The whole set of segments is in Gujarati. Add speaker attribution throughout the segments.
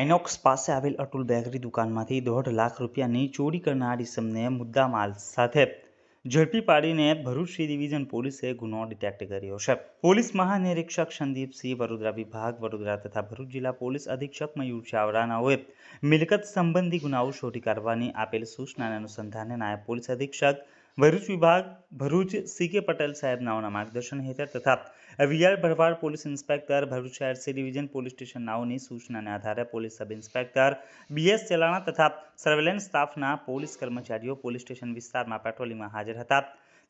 Speaker 1: આઇનોક્સ પાસે આવેલ અતુલ બેકરી દુકાનમાંથી દોઢ લાખ રૂપિયાની ચોરી કરનાર ઇસમને મુદ્દામાલ સાથે ઝડપી પાડીને ભરૂચ સી ડિવિઝન પોલીસે ગુનો ડિટેક્ટ કર્યો છે. પોલીસ મહાનિરીક્ષક સંદીપસિંહ વડોદરા વિભાગ, વડોદરા તથા ભરૂચ જિલ્લા પોલીસ અધિક્ષક મયુર ચાવડાનાઓએ મિલકત સંબંધી ગુનાઓ શોધી કાઢવાની આપેલ સૂચનાના અનુસંધાને નાયબ પોલીસ અધિક્ષક ભરૂચ વિભાગ, ભરૂચ સી કે પટેલ સાહેબનાઓના માર્ગદર્શન હેઠળ તથા V R Bharwad police inspector, Bharuch શહેર સી ડિવિઝન પોલીસ સ્ટેશન નાઓની સૂચનાને આધારે police sub inspector B S Chalana તથા સર્વેલન્સ સ્ટાફના પોલીસ કર્મચારીઓ પોલીસ સ્ટેશન વિસ્તારમાં પેટ્રોલિંગમાં હાજર હતા.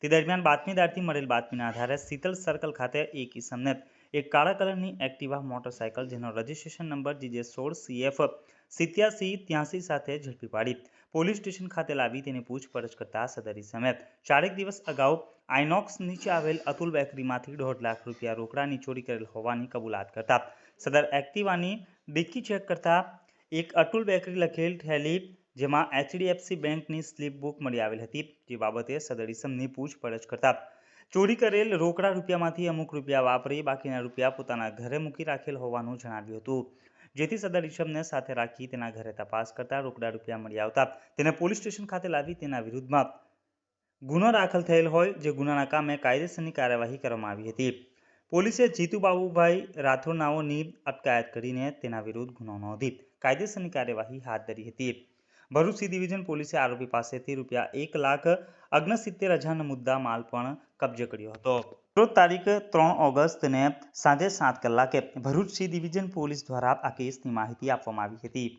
Speaker 1: તે દરમિયાન બાતમીદારથી મળેલ બાતમીના આધારે શીતલ સર્કલ ખાતે એક ઇસમને, એક કાળા કલરની એક્ટિવા મોટરસાયકલ જેનો રજિસ્ટ્રેશન નંબર જીજે સોળ સીએફ સિત્યાસી ત્યાસી સાથે ઝડપી પાડી. પોલીસ સ્ટેશન ખાતે લાવી તેની પૂછપરછ કરતા સદર ઇસમે ચારેક દિવસ અગાઉ આઇનોક્સ નીચે આવેલ અતુલ બેકરીમાંથી દોઢ લાખ રૂપિયા રોકડાની ચોરી કરેલ હોવાની કબૂલાત કરતા સદર એક્ટિવાની ડિક્કી ચેક કરતા એક અતુલ બેકરી લખેલ થેલી જેમાં એચડીએફસી બેંકની સ્લીપ બુક મળી આવેલ હતી, જે બાબતે સદર ઇસમની પૂછપરછ કરતા ચોરી કરેલ રોકડા રૂપિયામાંથી અમુક રૂપિયા વાપરી બાકીના રૂપિયા પોતાના ઘરે મૂકી રાખેલ હોવાનું જણાવ્યું હતું. જેથી સદર ઇસમને સાથે રાખી તેના ઘરે તપાસ કરતા રોકડા રૂપિયા મળી આવતા તેને પોલીસ સ્ટેશન ખાતે લાવી તેના વિરુદ્ધમાં ગુનો દાખલ થયેલ હોય જે ગુનાના કામે કાયદેસરની કાર્યવાહી કરવામાં આવી હતી. પોલીસે જીતુ બાબુભાઈ રાઠોડનાઓની અટકાયત કરીને તેના વિરુદ્ધ ગુનો નોંધી કાયદેસરની કાર્યવાહી હાથ ધરી હતી. ભરૂચ સી ડિવિઝન પોલીસે આરોપી પાસેથી રૂપિયા એક લાખ અગ્નસિત્તેર હજારનો મુદ્દા માલ પણ કબજે કર્યો હતો. રોજ તારીખ ત્રણ ઓગસ્ટને સાંજે સાત કલાકે ભરૂચ સી ડિવિઝન પોલીસ દ્વારા આ કેસની માહિતી આપવામાં આવી હતી.